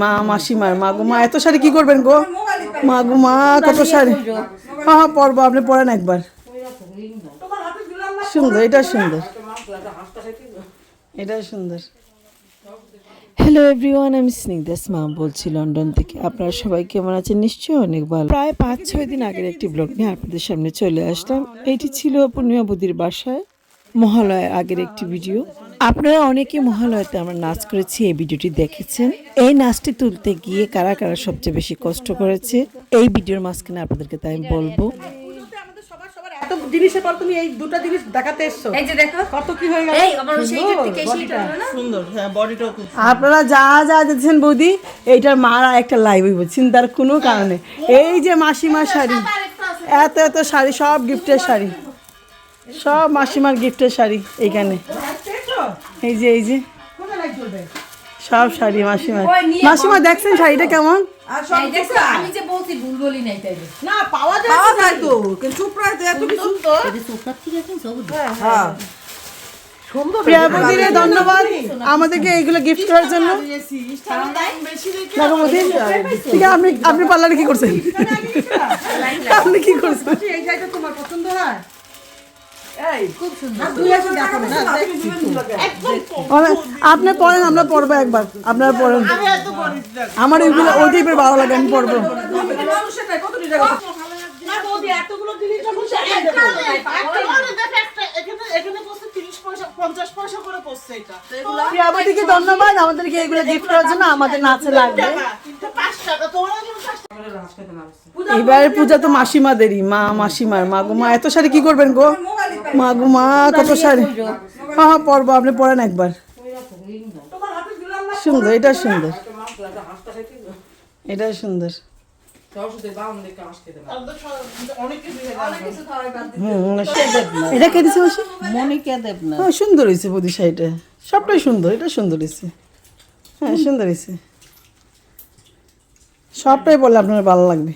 মা মাসিমার মা গো মা এত শাড়ি কি করবেন গো? মা গো মা কত শাড়ি? হ্যাঁ হ্যাঁ পরবো আপনি পরেন একবার। সুন্দর এটা সুন্দর। এটা সুন্দর। হ্যালো এভরিওয়ান আমি স্নিগ্ধাস মা বলছি লন্ডন থেকে। আপনারা সবাই কেমন আছেন? নিশ্চয়ই অনেক ভালো। প্রায় পাঁচ ছয় দিন আগের একটি ব্লগ নিয়ে আপনাদের সামনে চলে আসলাম। এটি ছিল পূর্ণিমা বুদির বাসায় মহালয়ের আগের একটি ভিডিও। আপনারা অনেকে মহালয়তে আমরা নাচ করেছি এই ভিডিওটি দেখেছেন। এই নাচটি তুলতে গিয়ে কারা কারা সবচেয়ে বেশি কষ্ট করেছে এই ভিডিওর মাঝখানে আপনাদেরকে তাই আমি বলব। এত জিনিসের পর তুমি এই দুটো জিনিস দেখাতে এসছো। এই যে দেখো। কত কি হয়ে গেল। এই আমার সেইটার থেকে সেইটা না? সুন্দর হ্যাঁ বডিটাও আপনারা যা যা দেখছেন বৌদি এইটার মারা একটা লাইভ হইব চিন্তার কোনো কারণে। এই যে মাসিমা শাড়ি এত এত শাড়ি সব গিফটের শাড়ি। সব মাসিমার গিফটের শাড়ি এইখানে। এই যে এই যে। সব শাড়ি মাসিমার। মাসিমা দেখছেন শাড়িটা কেমন? আমি যে বলছি ভুল বলি নাই তাই না পাওয়া যায় পাওয়া যায় তো। কিন্তু প্রাইস এত কিছু হ্যাঁ প্রিয়াবতীরে ধন্যবাদ। আমাদেরকে এইগুলো গিফট করার জন্য। ঠিক আছে আপনি আপনি পার্লারে কি করছেন? আপনি কি করছেন? এই শাড়িটা তোমার পছন্দ হয়? আপনি পড়েন আমরা পড়ব একবার। আপনারা পড়েন। আমার ওইগুলো ওই টাইপের ভালো লাগে আমি পড়ব। মানুষের নাই কত টাকা না বৌদি এতগুলো জিনিস যখন একটা একটা দেখ একটা এখানে এখানে পড়ছে 30 পয়সা 50 পয়সা করে পড়ছে এটা। তো এগুলো প্রিয়াবতীকে ধন্যবাদ আমাদেরকে এগুলো গিফট করার জন্য আমাদের নাচে লাগবে। কিন্তু 5 টাকা তোমরা কিন্তু 5 টাকা করে রাস খেতে না এবারে পূজা তো মাসিমাদেরই মা মাসিমার মা গো মা এত শাড়ি কি করবেন গো? মা গো মা কত শাড়ি। হ্যাঁ হ্যাঁ পরবো আপনি পরেন একবার। সুন্দর এটা সুন্দর। এটা সুন্দর। হুম সুন্দর। এটা কে দিছে মনিকা দেব হ্যাঁ সুন্দর হয়েছে বৌদি শাড়িটা। সবটাই সুন্দর এটা সুন্দর হয়েছে হ্যাঁ সুন্দর হয়েছে সবটাই বললে আপনার ভালো লাগবে।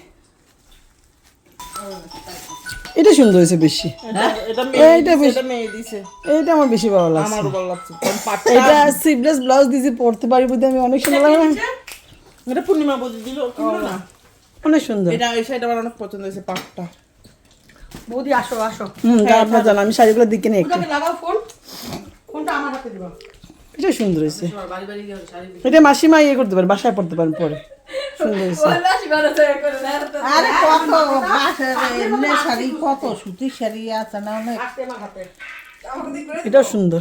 এটা সুন্দর হয়েছে বেশি। এইটা বেশি এইটা আমার বেশি ভালো লাগছে। আমারও ভালো লাগছে কারণ পাটটা এটা সিভলেস ব্লাউজ দিয়েছি পরতে পারি বুঝতে আমি অনেক সুন্দর লাগে না? এটা পূর্ণিমা বদি দিল না? অনেক সুন্দর। এটা এই শাড়িটা আমার অনেক পছন্দ হয়েছে পাটটা। বৌদি আসো আসো। হুম আপনার জানা আমি শাড়িগুলো দিকে নিয়ে একটু। লাগাও ফোন। ফোনটা আমার হাতে দিবা। এটা সুন্দর হয়েছে। এটা মাসিমা ইয়ে করতে পারেন বাসায় পড়তে পারেন পরে। আর কত এমনি শাড়ি কত সুতির শাড়ি আছে না অনেক এটাও সুন্দর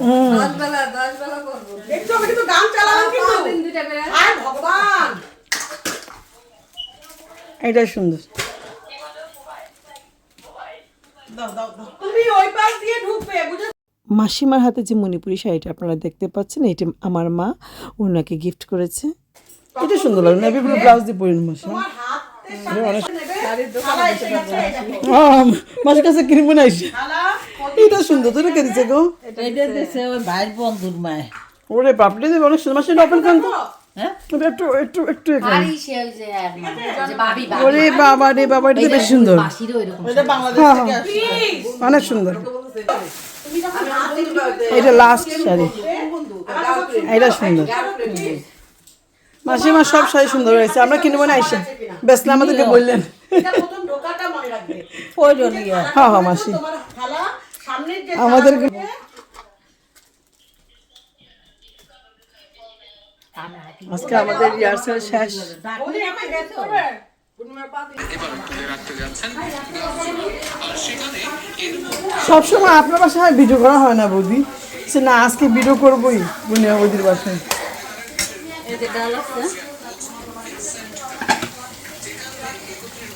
হুম দশ বেলা দশ বেলা করব একটু আমি কিন্তু গান চালালাম কিন্তু দিন দুটা করে আর ভগবান এটা সুন্দর দাও দাও দাও তুমি ওই পাশ দিয়ে ঢুকবে বুঝে মাসিমার হাতে যে মণিপুরি শাড়িটা আপনারা দেখতে পাচ্ছেন এটা আমার মা ওনাকে গিফট করেছে। এটা সুন্দর লাগে নেভি ব্লু ব্লাউজ দিয়ে পরিন মাসি। মাসির কাছে কিনবো না এটা সুন্দর তোরা কে দিচ্ছে গো? এটা দেশে ওর ভাইয়ের বন্ধুর মায় ওরে বাপরে দেবে অনেক সুন্দর মাসি ওপেন করেন তো একটু একটু একটু না, বাবি ওরে বাবা রে বাবা এটা বেশ সুন্দর। বাসিরও এরকম এটা বাংলাদেশ হ্যাঁ, থেকে হ্যাঁ। অনেক সুন্দর। এটা লাস্ট শাড়ি। এটা সুন্দর। মাসিমা সব শাড়ি সুন্দর হয়েছে। আমরা কিনবো না এসে। বেসলে আমাদেরকে বললেন। এটা প্রথম ঢোকাটা মনে রাখবে। প্রয়োজনীয় হ্যাঁ হ্যাঁ মাসি। তোমার থালা সামনের যে আমাদেরকে আজকে আমাদের রিহার্সাল শেষ। সবসময় আপনার বাসায় ভিডিও করা হয় না বৌদি। সে না, আজকে ভিডিও করবোই বুনিয়া বৌদির বাসায়।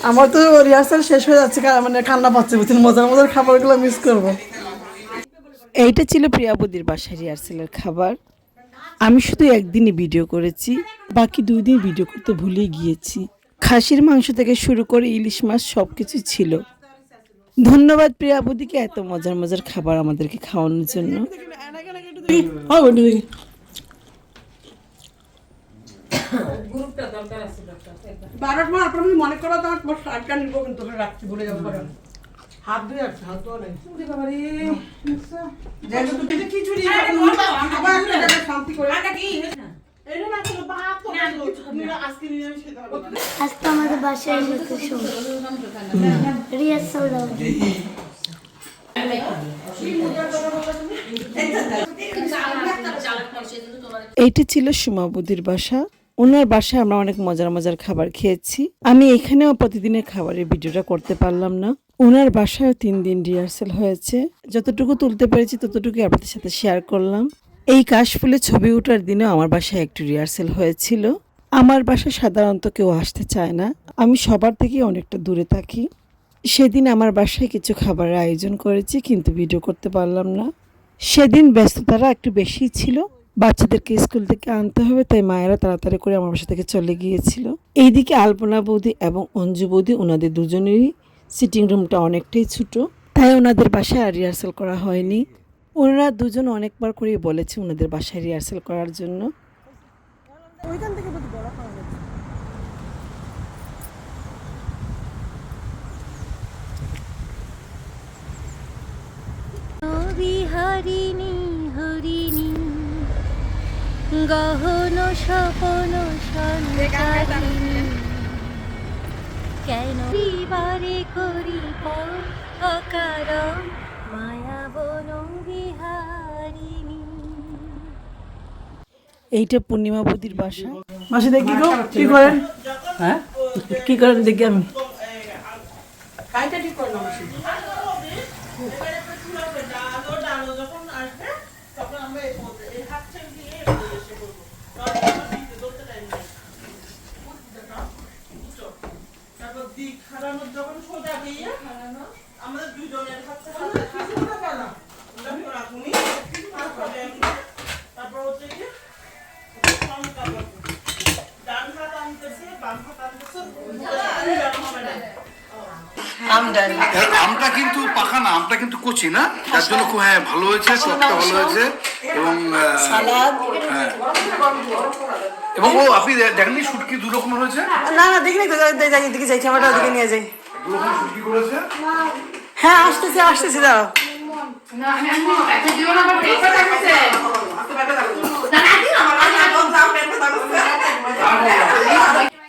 আমার তো রিহার্সাল শেষ হয়ে যাচ্ছে মানে কান্না পাচ্ছে বুঝছেন মজার মজার খাবারগুলো মিস করব। এইটা ছিল প্রিয়াবদির বাসায় রিহার্সালের খাবার। আমি শুধু একদিনই ভিডিও করেছি বাকি দুই দিন ভিডিও করতে ভুলে গিয়েছি। খাসির মাংস থেকে শুরু করে ইলিশ মাছ সব কিছু ছিল। ধন্যবাদ প্রিয়াবদিকে এত মজার মজার খাবার আমাদেরকে খাওয়ানোর জন্য। হ্যাঁ, আপনার মনে করো তোমার শার্টটা নিবো কিন্তু রাখছি ভুলে যাব হাত ধুয়ে আসছে হাত ধোয়া নাই বাবা রে দেখো তো এটা খিচুড়ি আবার শান্তি করে এটা না ছিল ভাত তো নিরা আজকে আমাদের বাসায় এসেছে রিহার্সাল দাও এইটা ছিল সুমাবুদির বাসা ওনার বাসায় আমরা অনেক মজার মজার খাবার খেয়েছি। আমি এখানেও প্রতিদিনের খাবারের ভিডিওটা করতে পারলাম না। ওনার বাসায় তিন দিন রিহার্সেল হয়েছে। যতটুকু তুলতে পেরেছি ততটুকু আপনাদের সাথে শেয়ার করলাম। এই কাশফুলে ছবি ওঠার দিনেও আমার বাসায় একটু রিহার্সেল হয়েছিল। আমার বাসায় সাধারণত কেউ আসতে চায় না। আমি সবার থেকে অনেকটা দূরে থাকি। সেদিন আমার বাসায় কিছু খাবারের আয়োজন করেছি, কিন্তু ভিডিও করতে পারলাম না। সেদিন ব্যস্ততারা একটু বেশি ছিল। বাচ্চাদেরকে স্কুল থেকে আনতে হবে, তাই মায়েরা তাড়াতাড়ি করে আমার বাসা থেকে চলে গিয়েছিল। এইদিকে আলপনা বৌদি এবং অঞ্জু বৌদি ওনাদের দুজনেরই সিটিং রুমটা অনেকটাই ছোটো। তাই ওনাদের বাসায় আর রিহার্সাল করা হয়নি। ওনারা দুজন অনেকবার করেই বলেছে ওনাদের বাসায় রিহার্সাল করার জন্য। বিহারিণী গহন স্বপন সঞ্চারিণী কেন বিবারে করি অকার মায়াবন বিহারিণী? এইটা পূর্ণিমা বৌদির বাসা। মাসে দেখি গো কি করেন? হ্যাঁ? কি করেন দেখি আমি। কাইটা ঠিক করে নাও তখন আমরা এই করব। এই হাত ছেড়ে দিয়ে এসে বুঝছ? তারপর দিক হারানোর যখন সোজা গিয়ে আমাদের দুজনের হাত না আমটা কিন্তু কচি না? যার জন্য খুব হ্যাঁ ভালো হয়েছে টকটা ভালো হয়েছে এবং হ্যাঁ। এবং ও আপনি দেখেননি শুটকি দু রকমের হয়েছে? না না দেখি তো যাই যাই দিকে যাই ক্যামেরাটা দিকে নিয়ে যাই। দু রকমের শুটকি করেছে? হ্যাঁ আসতেছি আসতেছি দাঁড়াও।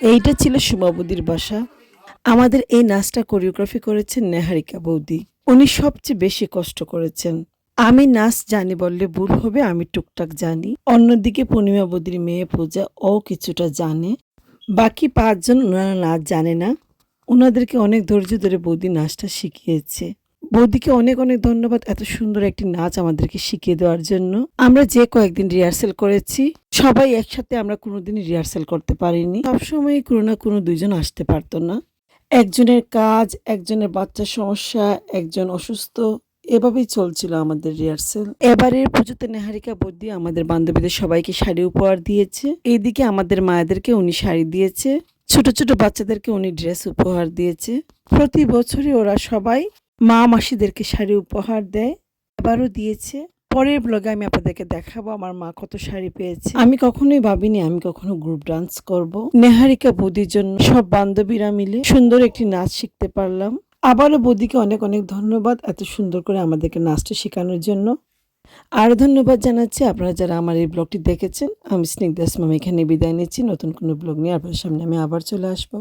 এইটা ছিল সুমাবুদির বাসা। আমাদের এই নাচটা কোরিওগ্রাফি করেছেন নেহারিকা বৌদি। উনি সবচেয়ে বেশি কষ্ট করেছেন। আমি নাচ জানি বললে ভুল হবে, আমি টুকটাক জানি। অন্যদিকে পূর্ণিমা বৌদির মেয়ে পূজা ও কিছুটা জানে। বাকি পাঁচজন ওনারা নাচ জানে না। ওনাদেরকে অনেক ধৈর্য ধরে বৌদি নাচটা শিখিয়েছে। বৌদিকে অনেক অনেক ধন্যবাদ এত সুন্দর একটি নাচ আমাদেরকে শিখিয়ে দেওয়ার জন্য। আমরা যে কয়েকদিন রিহার্সেল করেছি, সবাই একসাথে আমরা কোনোদিনই রিহার্সেল করতে পারিনি। সবসময় কোনো না কোনো দুইজন আসতে পারতো না। একজনের কাজ, একজনের বাচ্চার সমস্যা, একজন অসুস্থ, এভাবেই চলছিল আমাদের রিহার্সেল এবারের পুজোতে নেহারিকা বৌদি আমাদের বান্ধবীদের সবাইকে শাড়ি উপহার দিয়েছে। এইদিকে আমাদের মায়েদেরকে উনি শাড়ি দিয়েছে। ছোট ছোট বাচ্চাদেরকে উনি ড্রেস উপহার দিয়েছে। প্রতি বছরই ওরা সবাই মা মাসিদেরকে শাড়ি উপহার দেয়। এবারও দিয়েছে। পরের ব্লগে আমি আপনাদেরকে দেখাবো আমার মা কত শাড়ি পেয়েছে। আমি কখনোই ভাবিনি আমি কখনো গ্রুপ ডান্স করব। নেহারিকা বৌদির জন্য সব বান্ধবীরা মিলে সুন্দর একটি নাচ শিখতে পারলাম। আবারও বৌদিকে অনেক অনেক ধন্যবাদ এত সুন্দর করে আমাদেরকে নাচটা শেখানোর জন্য। আর ধন্যবাদ জানাচ্ছি আপনারা যারা আমার এই ব্লগটি দেখেছেন। আমি স্নিগ্ধাস মাম এখানে বিদায় নিচ্ছি। নতুন কোনো ব্লগ নিয়ে আপনার সামনে আমি আবার চলে আসব।